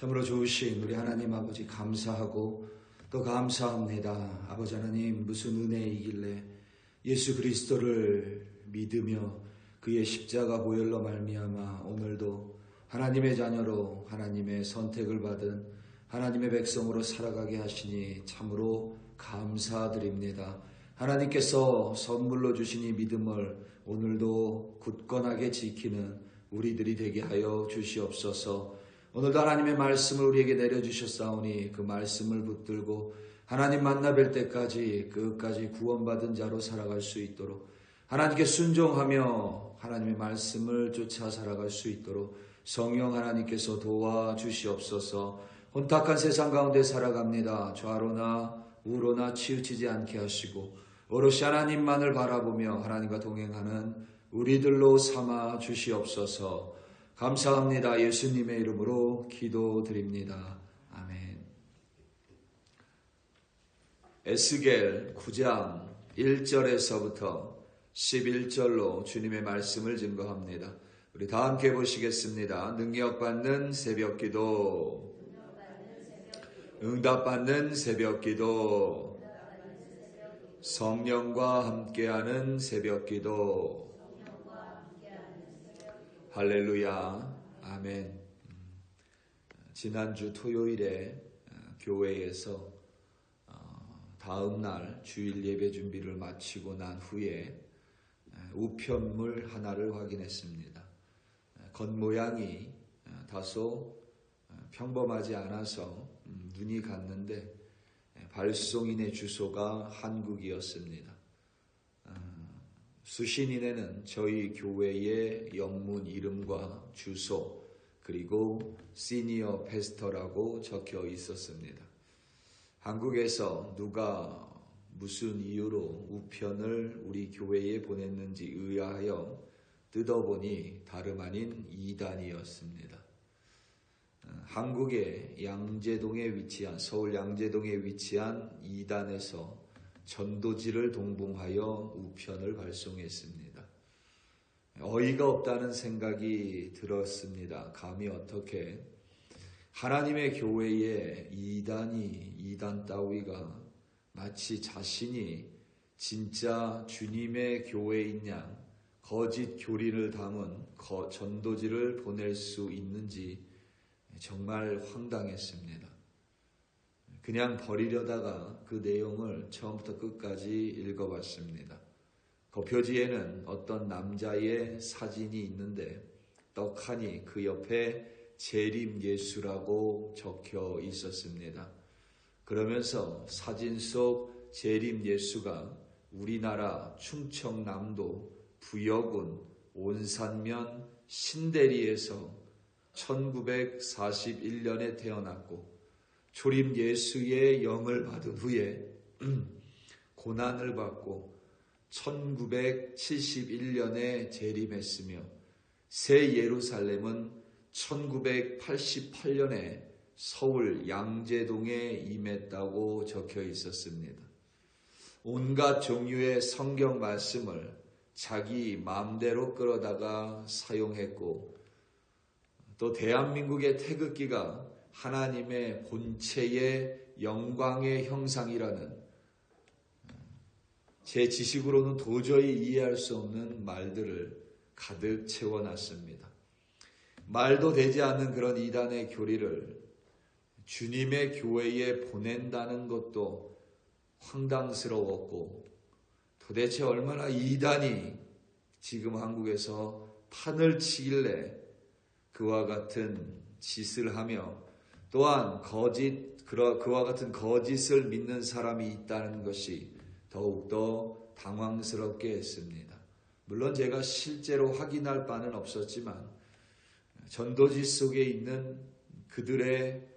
참으로 좋으신 우리 하나님 아버지 감사하고 또 감사합니다. 아버지 하나님 무슨 은혜이길래 예수 그리스도를 믿으며 그의 십자가 보혈로 말미암아 오늘도 하나님의 자녀로 하나님의 선택을 받은 하나님의 백성으로 살아가게 하시니 참으로 감사드립니다. 하나님께서 선물로 주신 이 믿음을 오늘도 굳건하게 지키는 우리들이 되게 하여 주시옵소서. 오늘도 하나님의 말씀을 우리에게 내려주셨사오니 그 말씀을 붙들고 하나님 만나 뵐 때까지 끝까지 구원받은 자로 살아갈 수 있도록 하나님께 순종하며 하나님의 말씀을 쫓아 살아갈 수 있도록 성령 하나님께서 도와주시옵소서 혼탁한 세상 가운데 살아갑니다. 좌로나 우로나 치우치지 않게 하시고 오롯이 하나님만을 바라보며 하나님과 동행하는 우리들로 삼아 주시옵소서 감사합니다. 예수님의 이름으로 기도드립니다. 아멘. 에스겔 9장 1절에서부터 11절로 주님의 말씀을 증거합니다. 우리 다 함께 보시겠습니다. 능력받는 새벽 기도. 응답받는 새벽 기도. 성령과 함께하는 새벽 기도. 할렐루야. 아멘. 지난주 토요일에 교회에서 다음 날 주일 예배 준비를 마치고 난 후에 우편물 하나를 확인했습니다. 겉모양이 다소 평범하지 않아서 눈이 갔는데 발송인의 주소가 한국이었습니다. 수신인에는 저희 교회의 영문 이름과 주소 그리고 시니어 페스터라고 적혀 있었습니다. 한국에서 누가 무슨 이유로 우편을 우리 교회에 보냈는지 의아하여 뜯어보니 다름 아닌 이단이었습니다. 한국의 양재동에 위치한 서울 양재동에 위치한 이단에서 전도지를 동봉하여 우편을 발송했습니다. 어이가 없다는 생각이 들었습니다. 감히 어떻게 하나님의 교회에 이단이 이단 따위가 마치 자신이 진짜 주님의 교회인 양 거짓 교리를 담은 전도지를 보낼 수 있는지 정말 황당했습니다. 그냥 버리려다가 그 내용을 처음부터 끝까지 읽어봤습니다. 그 표지에는 어떤 남자의 사진이 있는데 떡하니 그 옆에 재림 예수라고 적혀 있었습니다. 그러면서 사진 속 재림 예수가 우리나라 충청남도 부여군 온산면 신대리에서 1941년에 태어났고 초림 예수의 영을 받은 후에 고난을 받고 1971년에 재림했으며 새 예루살렘은 1988년에 서울 양재동에 임했다고 적혀 있었습니다. 온갖 종류의 성경 말씀을 자기 마음대로 끌어다가 사용했고 또 대한민국의 태극기가 하나님의 본체의 영광의 형상이라는 제 지식으로는 도저히 이해할 수 없는 말들을 가득 채워놨습니다. 말도 되지 않는 그런 이단의 교리를 주님의 교회에 보낸다는 것도 황당스러웠고 도대체 얼마나 이단이 지금 한국에서 판을 치길래 그와 같은 짓을 하며 또한 거짓, 그와 같은 거짓을 믿는 사람이 있다는 것이 더욱더 당황스럽게 했습니다. 물론 제가 실제로 확인할 바는 없었지만 전도지 속에 있는 그들의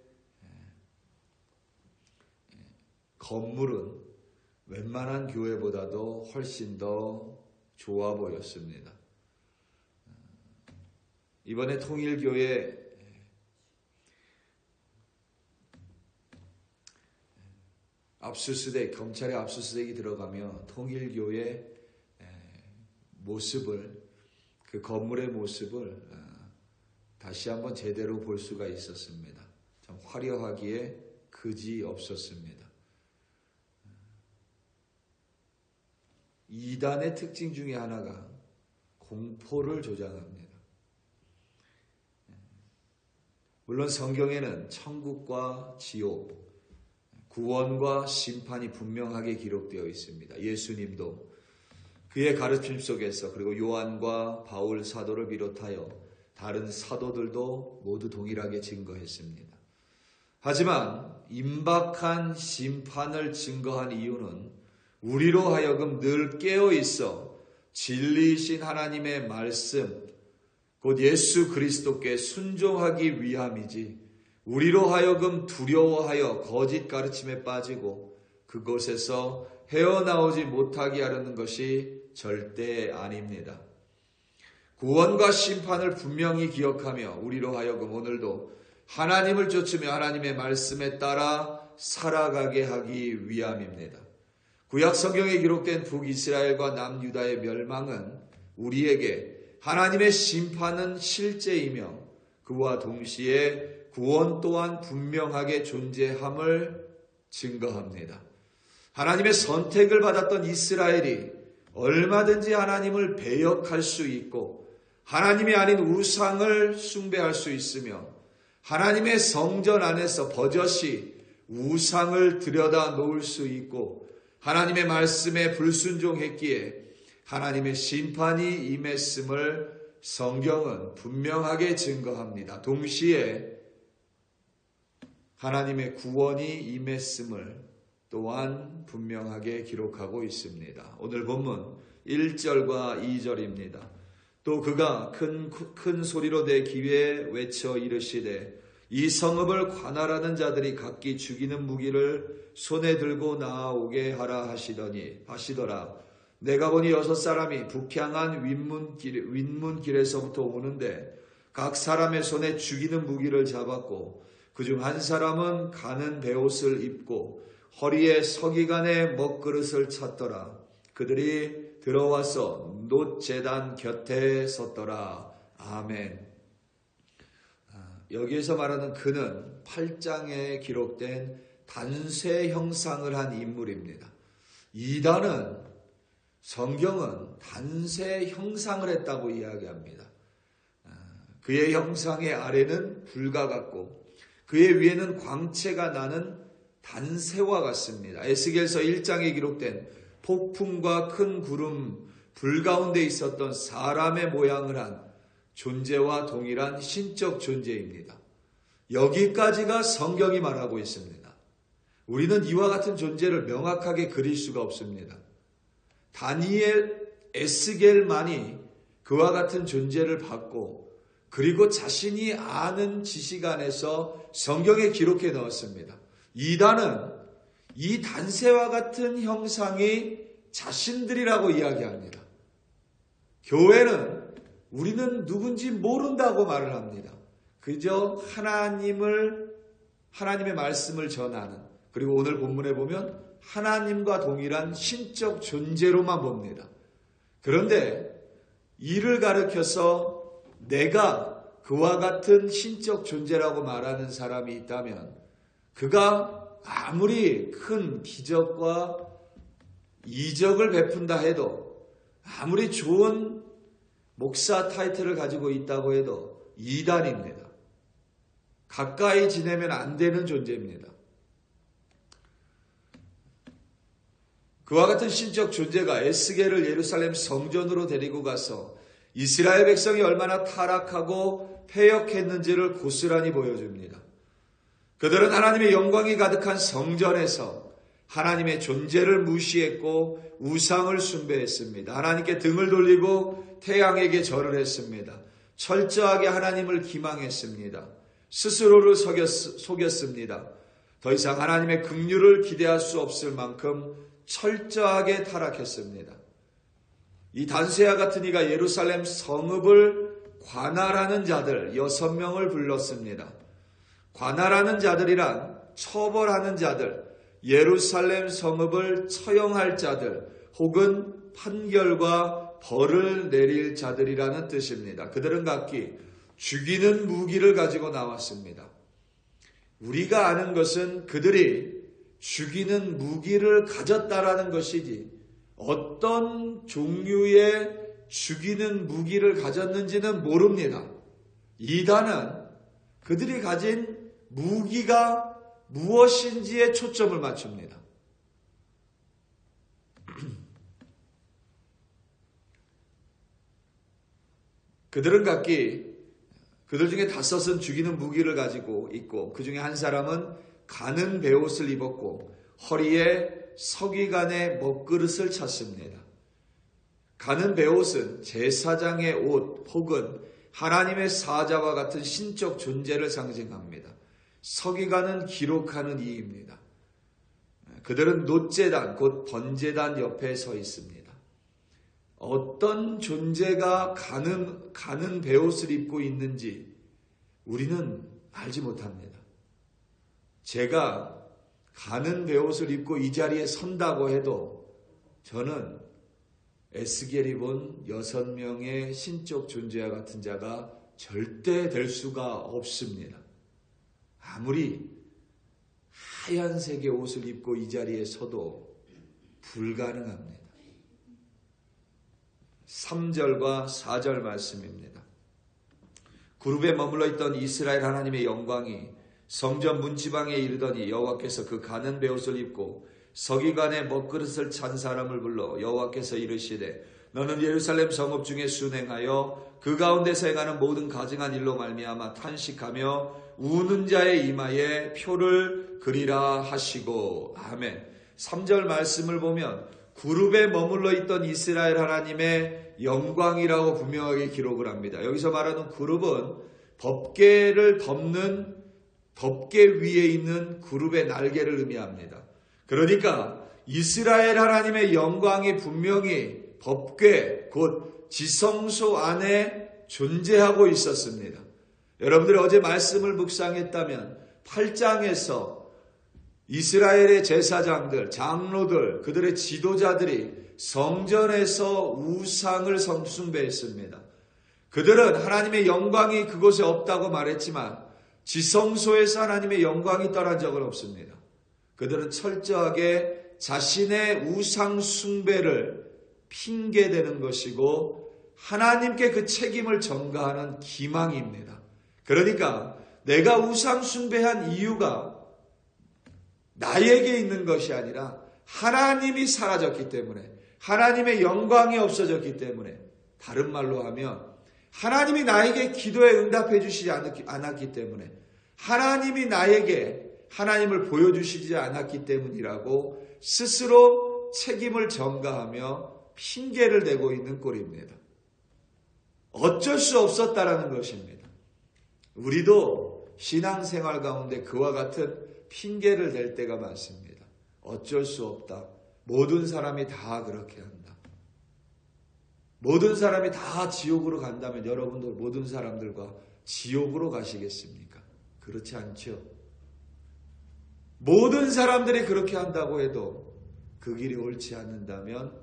건물은 웬만한 교회보다도 훨씬 더 좋아 보였습니다. 이번에 통일교회 압수수색, 검찰의 압수수색이 들어가며 통일교회 모습을, 그 건물의 모습을 어, 다시 한번 제대로 볼 수가 있었습니다. 화려하기에 그지 없었습니다. 이단의 특징 중에 하나가 공포를 조장합니다. 물론 성경에는 천국과 지옥, 구원과 심판이 분명하게 기록되어 있습니다. 예수님도 그의 가르침 속에서 그리고 요한과 바울 사도를 비롯하여 다른 사도들도 모두 동일하게 증거했습니다. 하지만 임박한 심판을 증거한 이유는 우리로 하여금 늘 깨어 있어 진리이신 하나님의 말씀, 곧 예수 그리스도께 순종하기 위함이지, 우리로 하여금 두려워하여 거짓 가르침에 빠지고 그곳에서 헤어나오지 못하게 하려는 것이 절대 아닙니다. 구원과 심판을 분명히 기억하며 우리로 하여금 오늘도 하나님을 쫓으며 하나님의 말씀에 따라 살아가게 하기 위함입니다. 구약 성경에 기록된 북이스라엘과 남유다의 멸망은 우리에게 하나님의 심판은 실제이며 그와 동시에 구원 또한 분명하게 존재함을 증거합니다. 하나님의 선택을 받았던 이스라엘이 얼마든지 하나님을 배역할 수 있고 하나님이 아닌 우상을 숭배할 수 있으며 하나님의 성전 안에서 버젓이 우상을 들여다 놓을 수 있고 하나님의 말씀에 불순종했기에 하나님의 심판이 임했음을 성경은 분명하게 증거합니다. 동시에 하나님의 구원이 임했음을 또한 분명하게 기록하고 있습니다. 오늘 본문 1절과 2절입니다. 또 그가 큰, 큰 소리로 내 귀에 외쳐 이르시되 이 성읍을 관할하는 자들이 각기 죽이는 무기를 손에 들고 나오게 하라 하시더니 하시더라. 내가 보니 여섯 사람이 북향한 윗문길, 윗문길에서부터 오는데 각 사람의 손에 죽이는 무기를 잡았고 그중 한 사람은 가는 베옷을 입고 허리에 서기관의 먹그릇을 찾더라. 그들이 들어와서 놋 재단 곁에 섰더라. 아멘. 아, 여기에서 말하는 그는 8장에 기록된 단쇄 형상을 한 인물입니다. 이단은 성경은 단쇄 형상을 했다고 이야기합니다. 아, 그의 형상의 아래는 불과 같고 그의 위에는 광채가 나는 단새와 같습니다. 에스겔서 1장에 기록된 폭풍과 큰 구름 불 가운데 있었던 사람의 모양을 한 존재와 동일한 신적 존재입니다. 여기까지가 성경이 말하고 있습니다. 우리는 이와 같은 존재를 명확하게 그릴 수가 없습니다. 다니엘 에스겔만이 그와 같은 존재를 받고 그리고 자신이 아는 지식 안에서 성경에 기록해 넣었습니다. 이단은 이 단세와 같은 형상이 자신들이라고 이야기합니다. 교회는 우리는 누군지 모른다고 말을 합니다. 그저 하나님을, 하나님의 말씀을 전하는, 그리고 오늘 본문에 보면 하나님과 동일한 신적 존재로만 봅니다. 그런데 이를 가르켜서 내가 그와 같은 신적 존재라고 말하는 사람이 있다면 그가 아무리 큰 기적과 이적을 베푼다 해도 아무리 좋은 목사 타이틀을 가지고 있다고 해도 이단입니다. 가까이 지내면 안 되는 존재입니다. 그와 같은 신적 존재가 에스겔을 예루살렘 성전으로 데리고 가서 이스라엘 백성이 얼마나 타락하고 폐역했는지를 고스란히 보여줍니다. 그들은 하나님의 영광이 가득한 성전에서 하나님의 존재를 무시했고 우상을 숭배했습니다. 하나님께 등을 돌리고 태양에게 절을 했습니다. 철저하게 하나님을 기망했습니다. 스스로를 속였, 속였습니다. 더 이상 하나님의 긍휼을 기대할 수 없을 만큼 철저하게 타락했습니다. 이 단세와 같은 이가 예루살렘 성읍을 관할하는 자들 여섯 명을 불렀습니다. 관할하는 자들이란 처벌하는 자들, 예루살렘 성읍을 처형할 자들, 혹은 판결과 벌을 내릴 자들이라는 뜻입니다. 그들은 각기 죽이는 무기를 가지고 나왔습니다. 우리가 아는 것은 그들이 죽이는 무기를 가졌다라는 것이지 어떤 종류의 죽이는 무기를 가졌는지는 모릅니다. 이단은 그들이 가진 무기가 무엇인지에 초점을 맞춥니다. 그들은 각기 그들 중에 다섯은 죽이는 무기를 가지고 있고 그 중에 한 사람은 가는 베옷을 입었고 허리에 서기관의 먹그릇을 찼습니다. 가는 베옷은 제사장의 옷 혹은 하나님의 사자와 같은 신적 존재를 상징합니다. 서기관은 기록하는 이입니다. 그들은 노재단, 곧 번제단 옆에 서 있습니다. 어떤 존재가 가는, 가는 베옷을 입고 있는지 우리는 알지 못합니다. 제가 가는 베옷을 입고 이 자리에 선다고 해도 저는 에스겔이 본 여섯 명의 신적 존재와 같은 자가 절대 될 수가 없습니다. 아무리 하얀색의 옷을 입고 이 자리에 서도 불가능합니다. 3절과 4절 말씀입니다. 그룹에 머물러 있던 이스라엘 하나님의 영광이 성전 문지방에 이르더니 여호와께서 그 가는 베옷을 입고 서기관의 먹그릇을 찬 사람을 불러 여호와께서 이르시되 너는 예루살렘 성읍 중에 순행하여 그 가운데서 행하는 모든 가증한 일로 말미암아 탄식하며 우는 자의 이마에 표를 그리라 하시고 아멘. 3절 말씀을 보면 그룹에 머물러 있던 이스라엘 하나님의 영광이라고 분명하게 기록을 합니다. 여기서 말하는 그룹은 법계를 덮는 덮개 위에 있는 그룹의 날개를 의미합니다. 그러니까 이스라엘 하나님의 영광이 분명히 법궤 곧 지성소 안에 존재하고 있었습니다. 여러분들이 어제 말씀을 묵상했다면 8장에서 이스라엘의 제사장들, 장로들, 그들의 지도자들이 성전에서 우상을 숭배했습니다. 그들은 하나님의 영광이 그곳에 없다고 말했지만 지성소에서 하나님의 영광이 떠난 적은 없습니다. 그들은 철저하게 자신의 우상 숭배를 핑계대는 것이고 하나님께 그 책임을 전가하는 기망입니다. 그러니까 내가 우상 숭배한 이유가 나에게 있는 것이 아니라 하나님이 사라졌기 때문에 하나님의 영광이 없어졌기 때문에 다른 말로 하면 하나님이 나에게 기도에 응답해 주시지 않았기 때문에 하나님이 나에게 하나님을 보여주시지 않았기 때문이라고 스스로 책임을 전가하며 핑계를 대고 있는 꼴입니다. 어쩔 수 없었다라는 것입니다. 우리도 신앙생활 가운데 그와 같은 핑계를 댈 때가 많습니다. 어쩔 수 없다. 모든 사람이 다 그렇게 한다. 모든 사람이 다 지옥으로 간다면 여러분도 모든 사람들과 지옥으로 가시겠습니까? 그렇지 않죠. 모든 사람들이 그렇게 한다고 해도 그 길이 옳지 않는다면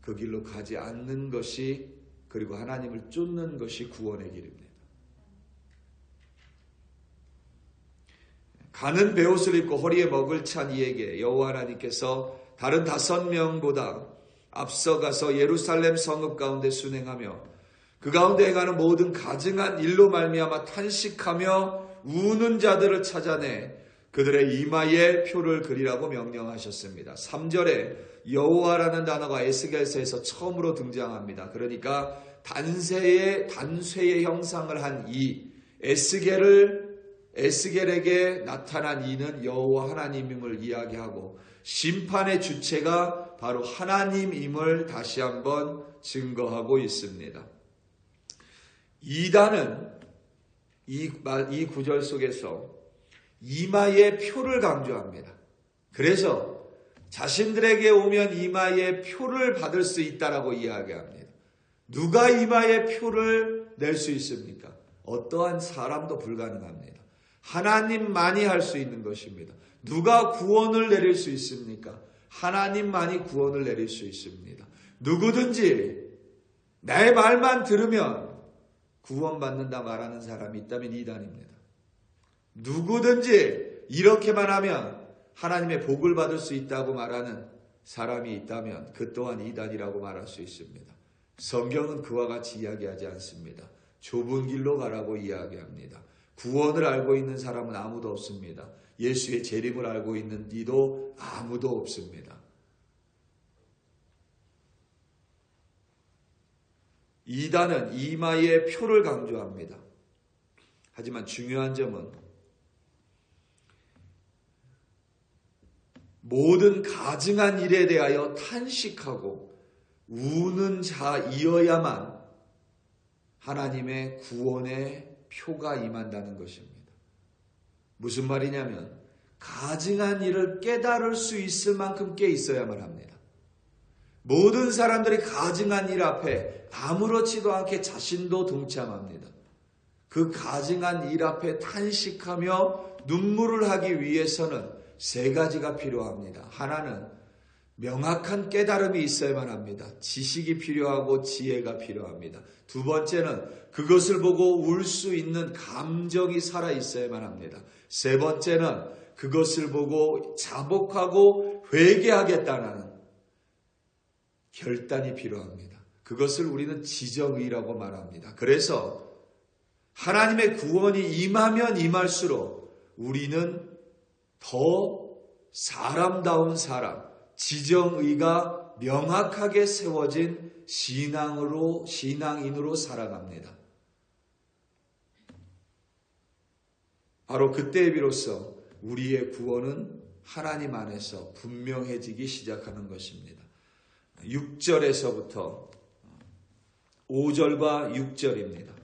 그 길로 가지 않는 것이 그리고 하나님을 쫓는 것이 구원의 길입니다. 가는 베옷을 입고 허리에 먹을 찬 이에게 여호와 하나님께서 다른 다섯 명보다 앞서가서 예루살렘 성읍 가운데 순행하며 그 가운데 행하는 모든 가증한 일로 말미암아 탄식하며 우는 자들을 찾아내 그들의 이마에 표를 그리라고 명령하셨습니다. 3절에 여호와라는 단어가 에스겔서에서 처음으로 등장합니다. 그러니까 단세의 단쇠의 형상을 한 이 에스겔을 에스겔에게 나타난 이는 여호와 하나님임을 이야기하고 심판의 주체가 바로 하나님임을 다시 한번 증거하고 있습니다. 이단은 이, 이 구절 속에서 이마의 표를 강조합니다. 그래서 자신들에게 오면 이마의 표를 받을 수 있다라고 이야기합니다. 누가 이마의 표를 낼 수 있습니까? 어떠한 사람도 불가능합니다. 하나님만이 할 수 있는 것입니다. 누가 구원을 내릴 수 있습니까? 하나님만이 구원을 내릴 수 있습니다. 누구든지 내 말만 들으면 구원받는다 말하는 사람이 있다면 이단입니다. 누구든지 이렇게만 하면 하나님의 복을 받을 수 있다고 말하는 사람이 있다면 그 또한 이단이라고 말할 수 있습니다. 성경은 그와 같이 이야기하지 않습니다. 좁은 길로 가라고 이야기합니다. 구원을 알고 있는 사람은 아무도 없습니다. 예수의 재림을 알고 있는 이도 아무도 없습니다. 이단은 이마의 표를 강조합니다. 하지만 중요한 점은 모든 가증한 일에 대하여 탄식하고 우는 자이어야만 하나님의 구원의 표가 임한다는 것입니다. 무슨 말이냐면 가증한 일을 깨달을 수 있을 만큼 깨 있어야만 합니다. 모든 사람들이 가증한 일 앞에 아무렇지도 않게 자신도 동참합니다. 그 가증한 일 앞에 탄식하며 눈물을 하기 위해서는 세 가지가 필요합니다. 하나는 명확한 깨달음이 있어야만 합니다. 지식이 필요하고 지혜가 필요합니다. 두 번째는 그것을 보고 울 수 있는 감정이 살아 있어야만 합니다. 세 번째는 그것을 보고 자복하고 회개하겠다는 결단이 필요합니다. 그것을 우리는 지정의라고 말합니다. 그래서 하나님의 구원이 임하면 임할수록 우리는 더 사람다운 사람, 지정의가 명확하게 세워진 신앙으로, 신앙인으로 살아갑니다. 바로 그때에 비로소 우리의 구원은 하나님 안에서 분명해지기 시작하는 것입니다. 6절에서부터 5절과 6절입니다.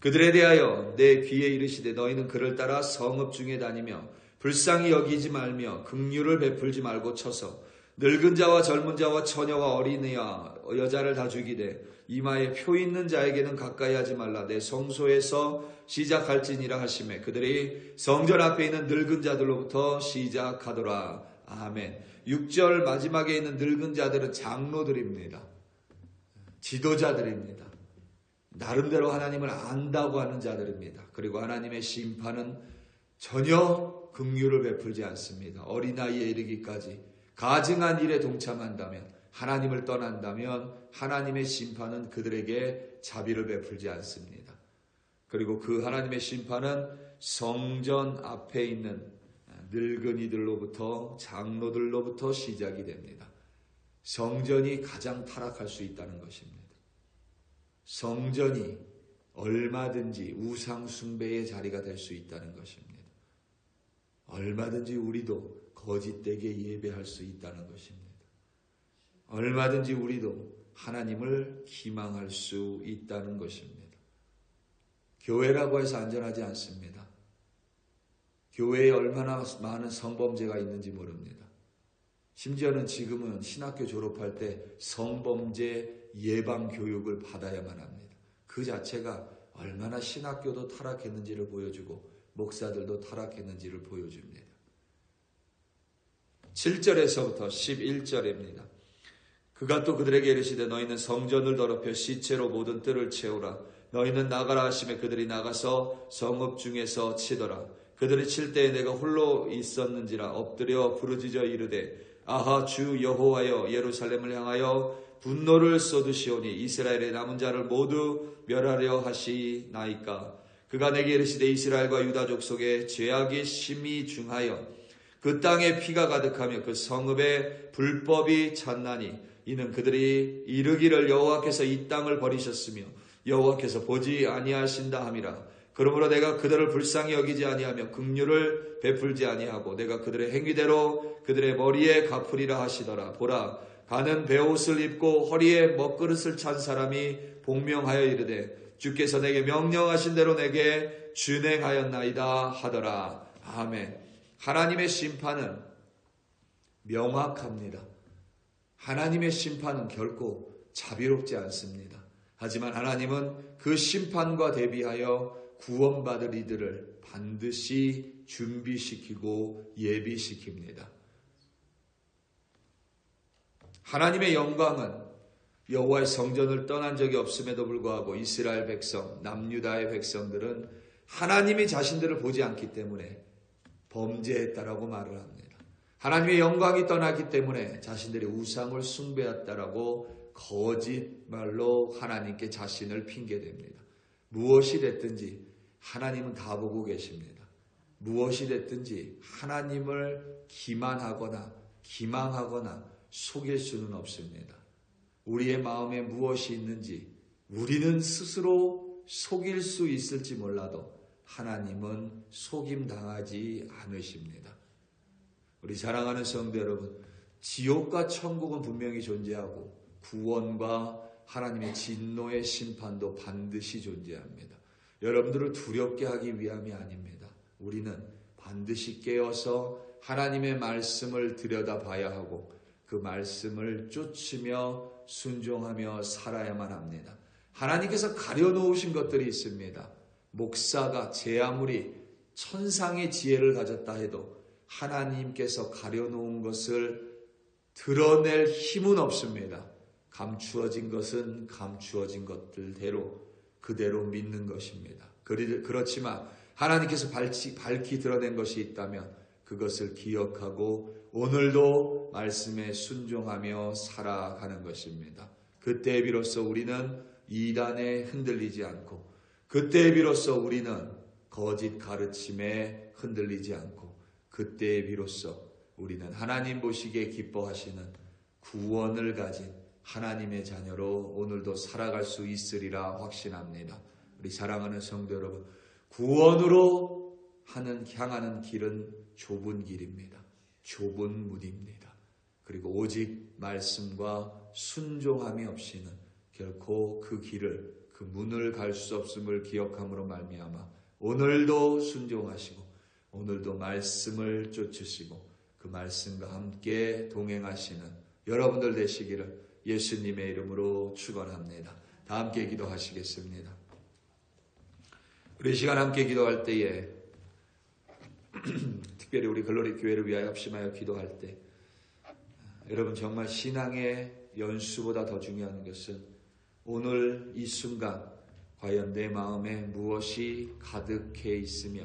그들에 대하여 내 귀에 이르시되 너희는 그를 따라 성읍 중에 다니며 불쌍히 여기지 말며 긍휼을 베풀지 말고 쳐서 늙은 자와 젊은 자와 처녀와 어린이와 여자를 다 죽이되 이마에 표 있는 자에게는 가까이 하지 말라. 내 성소에서 시작할지니라 하심에 그들이 성전 앞에 있는 늙은 자들로부터 시작하더라. 아멘. 6절 마지막에 있는 늙은 자들은 장로들입니다. 지도자들입니다. 나름대로 하나님을 안다고 하는 자들입니다. 그리고 하나님의 심판은 전혀 긍휼을 베풀지 않습니다. 어린아이에 이르기까지 가증한 일에 동참한다면 하나님을 떠난다면 하나님의 심판은 그들에게 자비를 베풀지 않습니다. 그리고 그 하나님의 심판은 성전 앞에 있는 늙은이들로부터 장로들로부터 시작이 됩니다. 성전이 가장 타락할 수 있다는 것입니다. 성전이 얼마든지 우상숭배의 자리가 될 수 있다는 것입니다. 얼마든지 우리도 거짓되게 예배할 수 있다는 것입니다. 얼마든지 우리도 하나님을 기망할 수 있다는 것입니다. 교회라고 해서 안전하지 않습니다. 교회에 얼마나 많은 성범죄가 있는지 모릅니다. 심지어는 지금은 신학교 졸업할 때 성범죄 예방 교육을 받아야만 합니다. 그 자체가 얼마나 신학교도 타락했는지를 보여주고 목사들도 타락했는지를 보여줍니다. 7절에서부터 11절입니다. 그가 또 그들에게 이르시되 너희는 성전을 더럽혀 시체로 모든 뜰을 채우라. 너희는 나가라 하심에 그들이 나가서 성읍 중에서 치더라. 그들이 칠 때에 내가 홀로 있었는지라 엎드려 부르짖어 이르되 아하 주 여호와여 예루살렘을 향하여 분노를 쏟으시오니 이스라엘의 남은 자를 모두 멸하려 하시나이까 그가 내게 이르시되 이스라엘과 유다 족 속에 죄악이 심히 중하여 그 땅에 피가 가득하며 그 성읍에 불법이 찬나니 이는 그들이 이르기를 여호와께서 이 땅을 버리셨으며 여호와께서 보지 아니하신다 함이라. 그러므로 내가 그들을 불쌍히 여기지 아니하며 긍휼을 베풀지 아니하고 내가 그들의 행위대로 그들의 머리에 갚으리라 하시더라. 보라 가는 베옷을 입고 허리에 먹그릇을 찬 사람이 복명하여 이르되 주께서 내게 명령하신 대로 내게 준행하였나이다 하더라. 아멘. 하나님의 심판은 명확합니다. 하나님의 심판은 결코 자비롭지 않습니다. 하지만 하나님은 그 심판과 대비하여 구원받을 이들을 반드시 준비시키고 예비시킵니다. 하나님의 영광은 여호와의 성전을 떠난 적이 없음에도 불구하고 이스라엘 백성, 남유다의 백성들은 하나님이 자신들을 보지 않기 때문에 범죄했다라고 말을 합니다. 하나님의 영광이 떠났기 때문에 자신들의 우상을 숭배했다라고 거짓말로 하나님께 자신을 핑계댑니다. 무엇이 됐든지 하나님은 다 보고 계십니다. 무엇이 됐든지 하나님을 기만하거나 기망하거나 속일 수는 없습니다. 우리의 마음에 무엇이 있는지 우리는 스스로 속일 수 있을지 몰라도 하나님은 속임 당하지 않으십니다. 우리 사랑하는 성도 여러분, 지옥과 천국은 분명히 존재하고 구원과 하나님의 진노의 심판도 반드시 존재합니다. 여러분들을 두렵게 하기 위함이 아닙니다. 우리는 반드시 깨어서 하나님의 말씀을 들여다봐야 하고 그 말씀을 쫓으며 순종하며 살아야만 합니다. 하나님께서 가려놓으신 것들이 있습니다. 목사가 제 아무리 천상의 지혜를 가졌다 해도 하나님께서 가려놓은 것을 드러낼 힘은 없습니다. 감추어진 것은 감추어진 것들대로 그대로 믿는 것입니다. 그렇지만 하나님께서 밝히, 드러낸 것이 있다면 그것을 기억하고 오늘도 말씀에 순종하며 살아가는 것입니다. 그때 비로소 우리는 이단에 흔들리지 않고 그때 비로소 우리는 거짓 가르침에 흔들리지 않고 그때 비로소 우리는 하나님 보시기에 기뻐하시는 구원을 가진 하나님의 자녀로 오늘도 살아갈 수 있으리라 확신합니다. 우리 사랑하는 성도 여러분, 구원으로 하는 향하는 길은 좁은 길입니다. 좁은 문입니다. 그리고 오직 말씀과 순종함이 없이는 결코 그 길을 그 문을 갈 수 없음을 기억함으로 말미암아 오늘도 순종하시고 오늘도 말씀을 쫓으시고 그 말씀과 함께 동행하시는 여러분들 되시기를 예수님의 이름으로 축원합니다. 다 함께 기도하시겠습니다. 우리 시간 함께 기도할 때에 특별히 우리 글로리 교회를 위하여 합심하여 기도할 때 여러분 정말 신앙의 연수보다 더 중요한 것은 오늘 이 순간 과연 내 마음에 무엇이 가득해 있으며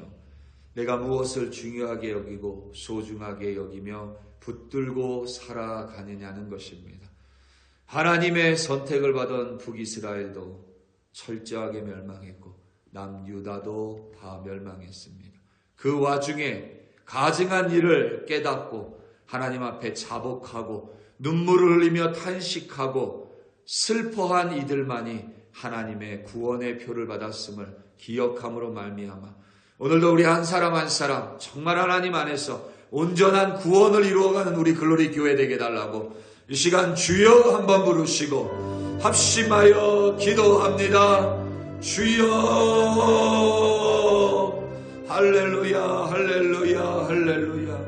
내가 무엇을 중요하게 여기고 소중하게 여기며 붙들고 살아가느냐는 것입니다. 하나님의 선택을 받은 북이스라엘도 철저하게 멸망했고 남유다도 다 멸망했습니다. 그 와중에 가증한 일을 깨닫고 하나님 앞에 자복하고 눈물을 흘리며 탄식하고 슬퍼한 이들만이 하나님의 구원의 표를 받았음을 기억함으로 말미암아 오늘도 우리 한 사람 한 사람 정말 하나님 안에서 온전한 구원을 이루어가는 우리 글로리 교회 되게 달라고 이 시간 주여 한번 부르시고 합심하여 기도합니다. 주여 할렐루야 할렐루야 할렐루야.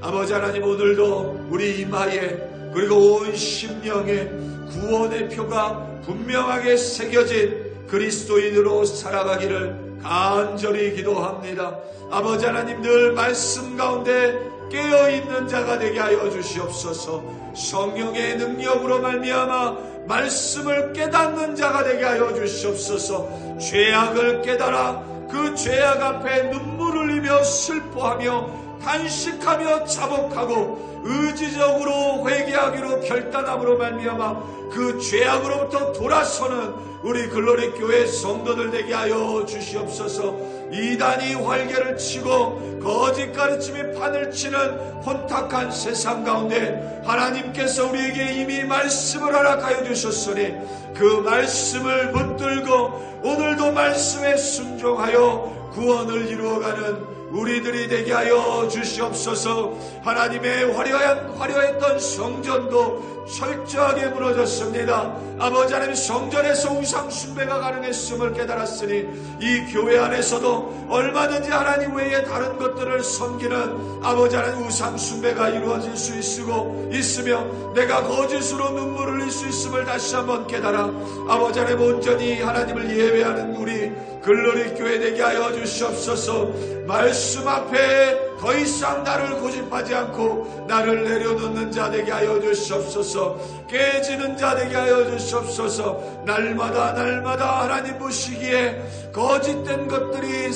아버지 하나님 오늘도 우리 이마에 그리고 온 심령에 구원의 표가 분명하게 새겨진 그리스도인으로 살아가기를 간절히 기도합니다. 아버지 하나님 늘 말씀 가운데 깨어있는 자가 되게 하여 주시옵소서. 성령의 능력으로 말미암아 말씀을 깨닫는 자가 되게 하여 주시옵소서. 죄악을 깨달아 그 죄악 앞에 눈물 흘리며 슬퍼하며 단식하며 자복하고 의지적으로 회개하기로 결단함으로 말미암아 그 죄악으로부터 돌아서는 우리 글로리 교회 성도들 되게 하여 주시옵소서. 이단이 활개를 치고 거짓 가르침이 판을 치는 혼탁한 세상 가운데 하나님께서 우리에게 이미 말씀을 허락하여 주셨으니 그 말씀을 붙들고 오늘도 말씀에 순종하여 구원을 이루어가는 우리들이 되게 하여 주시옵소서 하나님의 화려한, 화려했던 성전도 철저하게 무너졌습니다. 아버지 하나님 성전에서 우상 숭배가 가능했음을 깨달았으니 이 교회 안에서도 얼마든지 하나님 외에 다른 것들을 섬기는 아버지 하나님 우상 숭배가 이루어질 수 있으고 있으며 내가 거짓으로 눈물을 흘릴 수 있음을 다시 한번 깨달아 아버지 하나님 온전히 하나님을 예배하는 우리 글로리 교회 되게 하여 주시옵소서 말씀 앞에 더 이상 나를 고집하지 않고 나를 내려놓는 자 되게 하여 주시옵소서. 깨지는 자 되게 하여 주시옵소서. 날마다 날마다 하나님 보시기에 거짓된 것들이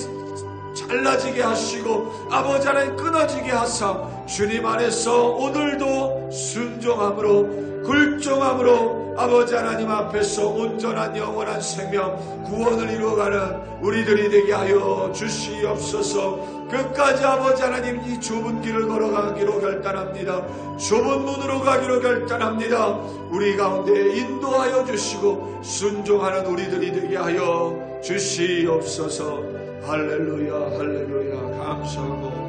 잘라지게 하시고 아버지 하나님 끊어지게 하사 주님 안에서 오늘도 순종함으로 굴종함으로 아버지 하나님 앞에서 온전한 영원한 생명 구원을 이루어가는 우리들이 되게 하여 주시옵소서. 끝까지 아버지 하나님 이 좁은 길을 걸어가기로 결단합니다. 좁은 문으로 가기로 결단합니다. 우리 가운데 인도하여 주시고 순종하는 우리들이 되게 하여 주시옵소서. 할렐루야 할렐루야. 감사하고